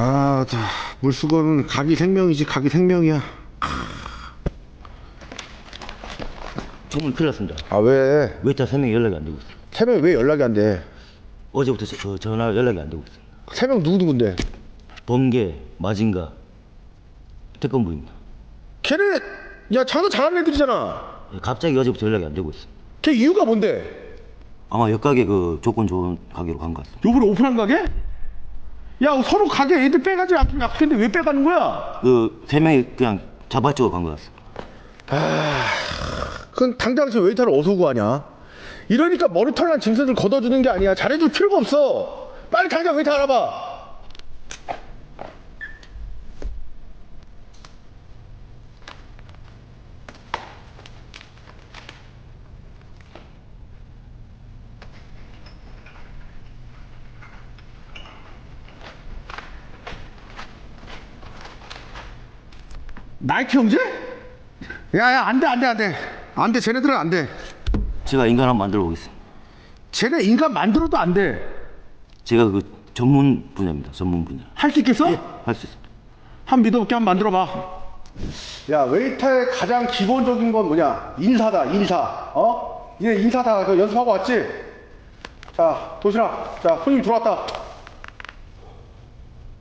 아, 자, 물수건 각이 생명이지, 각이 생명이야. 정말 큰일 났습니다. 아, 왜? 웨이터 3명이 연락이 안 되고 있어요. 세명왜 연락이 안 돼? 어제부터 저, 저 전화 연락이 안 되고 있어요. 세 명 누구누군데? 번개, 마징가, 태권부입니다. 걔네, 야, 장사 잘하는 애들이잖아. 예, 갑자기 어제부터 연락이 안 되고 있어요. 걔 이유가 뭔데? 아마 옆가게 그 조건 좋은 가게로 간 것 같습니다. 요번에 오픈한 가게? 야, 서로 가게 애들 빼가지 않- 않겠는데 왜 빼가는 거야? 그 세 명이 그냥 자발적으로 간것 같습니다. 그건 당장 저 웨이터를 어디서 구하냐? 이러니까 머리털난 짐승들 걷어주는 게 아니야. 잘해줄 필요가 없어. 빨리 당장 웨이터 알아봐. 나이키 형제? 야야 안돼 안돼 안돼 안돼 쟤네들은 안돼 제가 인간 한번 만들어 보겠습니다. 쟤네 인간 만들어도 안돼 제가 그 전문 분야입니다. 전문 분야. 할수 있겠어? 할 수 있습니다. 한 믿어볼게 한번 만들어봐 야 웨이터의 가장 기본적인 건 뭐냐 인사다 인사 어? 얘 인사 다 그 연습하고 왔지? 자 도시락 자 손님 들어왔다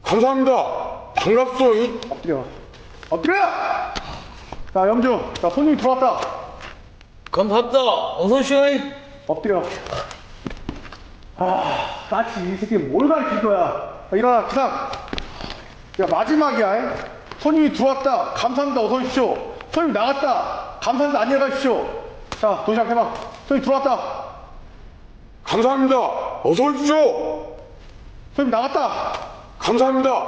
감사합니다. 반갑소. 엎드려 엎드려 자 염주 자 손님 들어왔다 감사합니다. 어서 오시오. 엎드려. 아, 까치 이 새끼 뭘 가르칠 거야? 아, 일어나, 기상. 야, 마지막이야. 잉? 손님이 들어왔다. 감사합니다. 어서 오십시오. 손님 나갔다. 감사합니다. 안녕히 가십시오. 자, 도시락 해봐. 손님 들어왔다. 감사합니다. 어서 오십시오. 손님 나갔다. 감사합니다.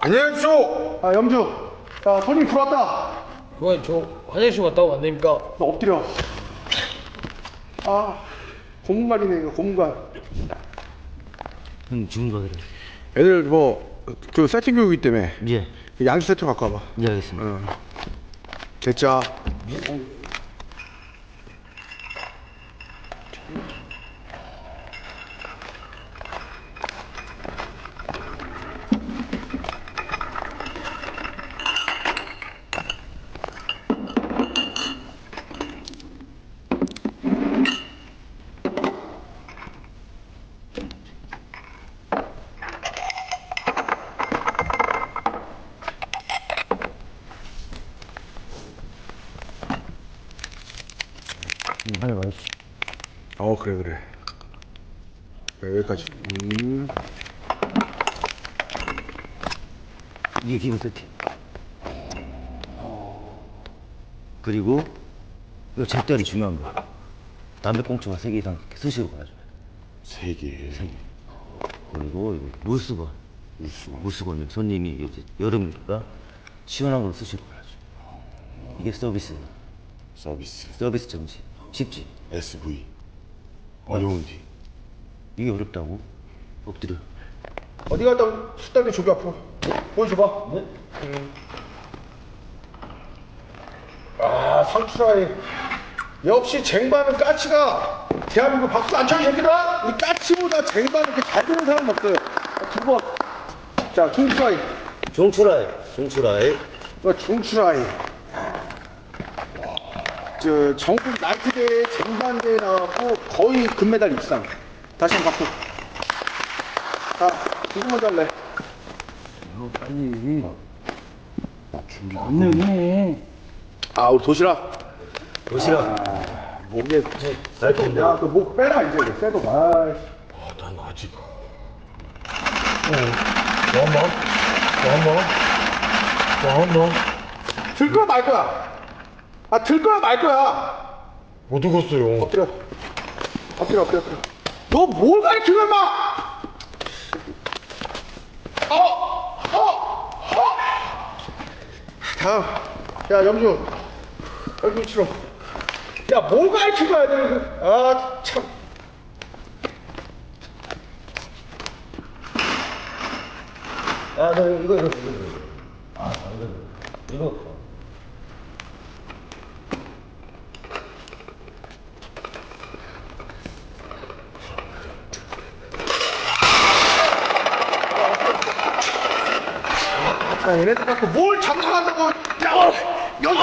안녕히 계십시오. 아, 염주. 자, 손님 들어왔다. 그만 저 화장실 갔다 오면 안 됩니까? 너 엎드려. 아, 고문관이네, 이거 고문관. 형 지금 가드려. 애들 뭐, 그 세팅 교육이 때문에 예. 양지 세트 갖고 와봐. 예 알겠습니다. 됐자. 빨 리 가십시오. 어 그래 그래 그래, 여기까지 음. 이게 기본 세팅. 그리고 이거 절대로 중요한 거. 담배꽁초가 3개 이상 수시로 가야죠. 세 개. 그리고 이거 물수건. 물수건. 물수건을 손님이 요새 여름이니까 시원한 걸 수시로 가야죠. 이게 서비스. 서비스. 서비스 정신. 쉽지? SV. 어려운지. 이게 어렵다고? 엎드려. 어디 갔다 숙달대 조기 앞으로 보여줘봐 네? 아 상추라이 역시 쟁반은 까치가 대한민국 박수 안 쳐이 새끼들아 우리 까치보다 쟁반 이렇게 잘 되는 사람 없어요 두번자 중추라이 종출하에. 종출하에. 이거 중추라이 저 전국 나이트대회 쟁반대회 나왔고 거의 금메달 입상. 다시 한번 박수. 자 누구 먼저 할래? 아 우리 도시락. 도시락. 목에 날kom 야그 목 빼라 이제. 이거 쇠도 아 아, 난 아직. 한번. 한번. 한번. 들 거야 말 거야 아 들 거야 말 거야 못 익었어요. 엎드려 엎드려 엎드려 엎드려 너 뭘 가르치는 마 어! 어! 어! 다음 야 영주 여기 치러 야 뭘 가르친 거야 아참 아, 너 이거, 이거, 이거. 이거. 아, 이거. 이거. 야, 얘네들 갖고 뭘 장사한다고. 야, 여기,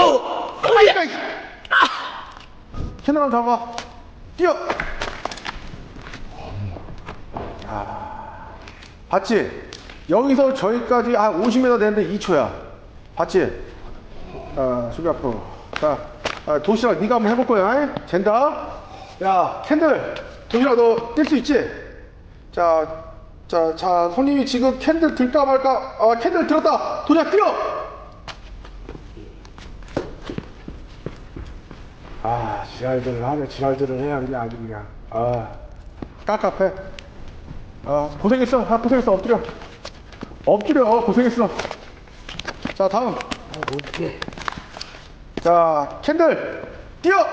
빨리 가. 캐나를 잡아. 뛰어. 야, 봤지? 여기서 저기까지 한 50m 되는데 2초야. 봤지? 아, 저기 앞으로. 자, 아, 도시락 네가 한번 해볼 거야. 잉? 잰다. 야, 캔들. 도시락 너 뛸 수 있지? 자, 자, 자, 손님이 지금 캔들 들까 말까? 아, 캔들 들었다. 도시락 뛰어. 아, 지랄들을 하네. 지랄들을 해야 그냥 아주 그냥. 아, 깝깝해. 아, 고생했어. 아, 고생했어. 엎드려. 엎드려. 고생했어. 자, 다음. 어떻게? 자, 캔들 뛰어!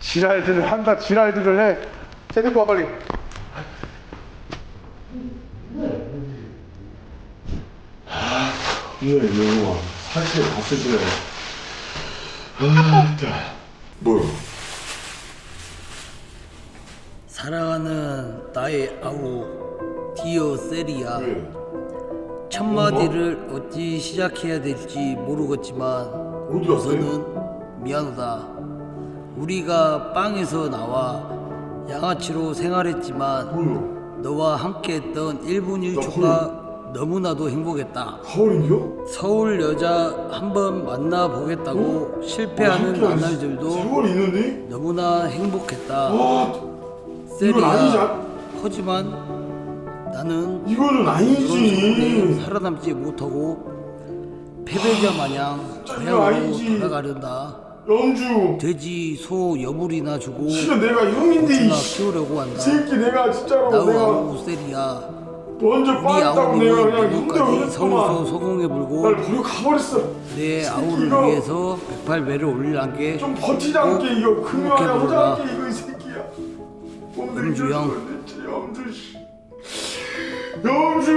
지랄들을 한다, 지랄들을 해. 쟤 와, 빨리. 이거 이거 사실 다 쓰시네. 아, 자. 뭐야? 사랑하는 나의 아우 디어 세리야 왜? 첫 마디를 어찌 시작해야 될지 모르겠지만 어디 갔어요? 우선은 미안하다 우리가 빵에서 나와 양아치로 생활했지만 뭐요? 너와 함께했던 1분 1초가 너무나도 행복했다 가을인겨? 서울 여자 한번 만나보겠다고 실패하는 나날들도 세월이 있는데? 너무나 행복했다 와, 이건 아니지. 세리야 하지만 나는 이거는 아니지. 살아남지 못하고 패배자 마냥 이거 고향으로 아니지. 돌아가련다 영주. 돼지 소 여물이나 주고 진짜 내가 형인데 고추나 이 키우려고 한다 새끼 내가 진짜로 나우 내가 아우 세리야 먼저 우리 빠졌다고 내가 아우님은 그냥 힘들어 서울서 했구만. 소공에 불고 날 버리고 가버렸어. 내 새끼 아우를 위해서 108배를 올리란게 좀 버티지 않게 이거 금요하냐 행복해 보자 보라. 않게 이거 이 새끼야. 형. 영주 씨. 영주.